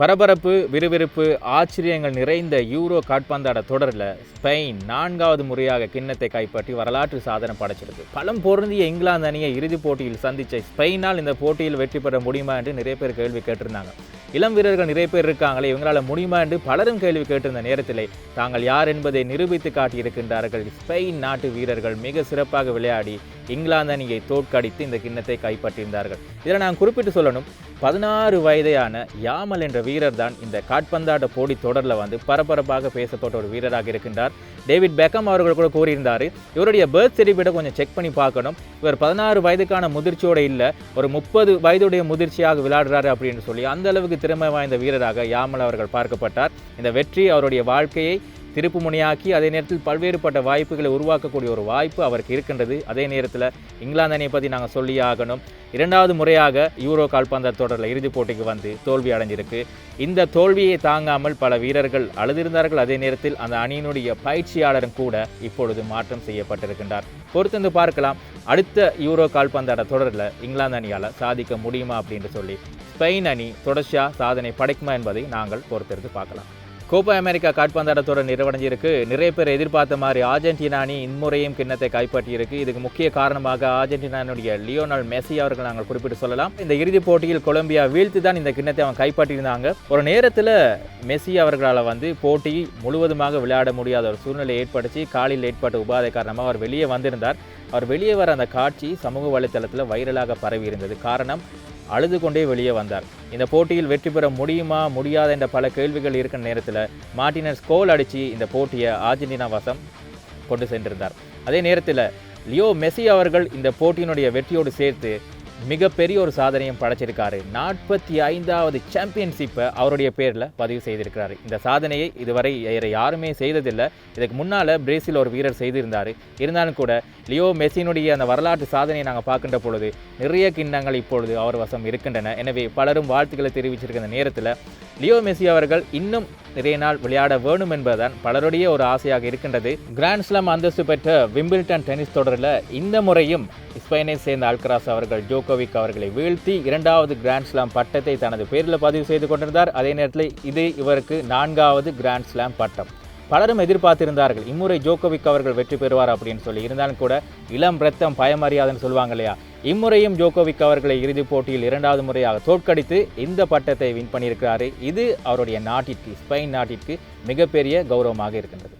பரபரப்பு விறுவிறுப்பு ஆச்சரியங்கள் நிறைந்த யூரோ காட்பந்தாட தொடரில் ஸ்பெயின் நான்காவது முறையாக கிண்ணத்தை கைப்பற்றி வரலாற்று சாதனை படைச்சிருக்கு. பலம் பொருந்திய இங்கிலாந்து அணியை இறுதிப் போட்டியில் சந்தித்த ஸ்பெயினால் இந்த போட்டியில் வெற்றி பெற முடியுமா என்று நிறைய பேர் கேள்வி கேட்டிருந்தாங்க. இளம் வீரர்கள் நிறைய பேர் இருக்காங்களே இவங்களால் முடியுமா என்று பலரும் கேள்வி கேட்டிருந்த நேரத்திலே தாங்கள் யார் என்பதை நிரூபித்து காட்டியிருக்கின்றார்கள்? ஸ்பெயின் நாட்டு வீரர்கள் மிக சிறப்பாக விளையாடி இங்கிலாந்து அணியை தோற்கடித்து இந்த கிண்ணத்தை கைப்பற்றியிருந்தார்கள். இதில் நான் குறிப்பிட்டு சொல்லணும் பதினாறு வயதையான யாமல் என்ற வீரர் தான் இந்த காட்பந்தாட்ட போடி தொடரில் வந்து பரபரப்பாக பேசப்பட்ட ஒரு வீரராக இருக்கின்றார். டேவிட் பெக்கம் அவர்கள் கூட கூறியிருந்தார் இவருடைய பர்த் சர்டிஃபிகேட்டை கொஞ்சம் செக் பண்ணி பார்க்கணும். இவர் பதினாறு வயதுக்கான முதிர்ச்சியோடு இல்லை ஒரு முப்பது வயதுடைய முதிர்ச்சியாக விளையாடுறாரு அப்படின்னு சொல்லி அந்த அளவுக்கு திறமை வாய்ந்த வீரராக யாமல் அவர்கள் பார்க்கப்பட்டார். இந்த வெற்றி அவருடைய வாழ்க்கையை திருப்புமுனையாக்கி அதே நேரத்தில் பல்வேறுபட்ட வாய்ப்புகளை உருவாக்கக்கூடிய ஒரு வாய்ப்பு அவருக்கு இருக்கின்றது. அதே நேரத்தில் இங்கிலாந்து அணியை பற்றி நாங்கள் சொல்லியே ஆகணும். இரண்டாவது முறையாக யூரோ கால்பந்த தொடரில் இறுதிப் போட்டிக்கு வந்து தோல்வி அடைஞ்சிருக்கு. இந்த தோல்வியை தாங்காமல் பல வீரர்கள் அழுதிருந்தார்கள். அதே நேரத்தில் அந்த அணியினுடைய பயிற்சியாளரும் கூட இப்பொழுது மாற்றம் செய்யப்பட்டிருக்கின்றார். பொறுத்திருந்து பார்க்கலாம். அடுத்த யூரோ கால்பந்தாட தொடரில் இங்கிலாந்து அணியால் சாதிக்க முடியுமா அப்படின்னு சொல்லி. ஸ்பெயின் அணி தொடர்ச்சியாக சாதனை படைக்குமா என்பதை நாங்கள் பொறுத்திருந்து பார்க்கலாம். கோப்பா அமெரிக்கா காட்பந்தாட்டத்தோட நிறைவடைஞ்சிருக்கு. நிறைய பேர் எதிர்பார்த்த மாதிரி அர்ஜென்டினா அணி இம்முறையும் கிண்ணத்தை கைப்பற்றியிருக்கு. இதுக்கு முக்கிய காரணமாக ஆர்ஜென்டினானுடைய லியோனால் மெஸ்ஸி அவர்கள் நாங்கள் குறிப்பிட்டு சொல்லலாம். இந்த இறுதிப் போட்டியில் கொலம்பியா வீழ்த்து தான் இந்த கிண்ணத்தை அவன் கைப்பற்றியிருந்தாங்க. ஒரு நேரத்தில் மெஸ்ஸி அவர்களால் வந்து போட்டி முழுவதுமாக விளையாட முடியாத ஒரு சூழ்நிலை ஏற்பட்டுச்சு. காலில் ஏற்பட்ட உபாதை காரணமாக அவர் வெளியே வந்திருந்தார். அவர் வெளியே வர அந்த காட்சி சமூக வலைத்தளத்தில் வைரலாக பரவி இருந்தது காரணம் அழுது கொண்டே வெளியே வந்தார். இந்த போட்டியில் வெற்றி பெற முடியுமா முடியாத என்ற பல கேள்விகள் இருக்கிற நேரத்தில் மார்டினஸ் கோல் அடித்து இந்த போட்டியை அர்ஜென்டினா வசம் கொண்டு சென்றிருந்தார். அதே நேரத்தில் லியோ மெஸ்ஸி அவர்கள் இந்த போட்டியினுடைய வெற்றியோடு சேர்த்து மிகப்பெரிய ஒரு சாதனையும் படைச்சிருக்காரு. நாற்பத்தி ஐந்தாவது சாம்பியன்ஷிப்பை அவருடைய பேரில் பதிவு செய்திருக்கிறாரு. இந்த சாதனையை இதுவரை வேறு யாருமே செய்ததில்லை. இதுக்கு முன்னால் பிரேசில் ஒரு வீரர் செய்திருந்தார். இருந்தாலும் கூட லியோ மெஸ்ஸினுடைய அந்த வரலாற்று சாதனையை நாங்கள் பார்க்கின்ற பொழுது நிறைய கிண்ணங்கள் இப்பொழுது அவர் வசம் இருக்கின்றன. எனவே பலரும் வாழ்த்துக்களை தெரிவிச்சிருக்கிற நேரத்தில் லியோ மெஸ்ஸி அவர்கள் இன்னும் நிறைய நாள் விளையாட வேணும் என்பதுதான் பலருடைய ஒரு ஆசையாக இருக்கின்றது. கிராண்ட் ஸ்லாம் அந்தஸ்து பெற்ற விம்பிள்டன் டென்னிஸ் தொடரில் இந்த முறையும் ஸ்பெயினை சேர்ந்த அல்கராஸ் அவர்கள் ஜோகோவிக் அவர்களை வீழ்த்தி இரண்டாவது கிராண்ட் ஸ்லாம் பட்டத்தை தனது பேரில் பதிவு செய்து கொண்டிருந்தார். அதே நேரத்தில் இது இவருக்கு நான்காவது கிராண்ட் ஸ்லாம் பட்டம். பலரும் எதிர்பார்த்திருந்தார்கள் இம்முறை ஜோகோவிக் அவர்கள் வெற்றி பெறுவார் அப்படின்னு சொல்லி. இருந்தாலும் கூட இளம் ரத்தம் பயமறியாதுன்னு சொல்லுவாங்க இல்லையா? இம்முறையும் ஜோகோவிக் அவர்களை இறுதிப் போட்டியில் இரண்டாவது முறையாக தோற்கடித்து இந்த பட்டத்தை வின் பண்ணியிருக்கிறாரு. இது அவருடைய நாட்டிற்கு ஸ்பெயின் நாட்டிற்கு மிகப்பெரிய கௌரவமாக இருக்கின்றது.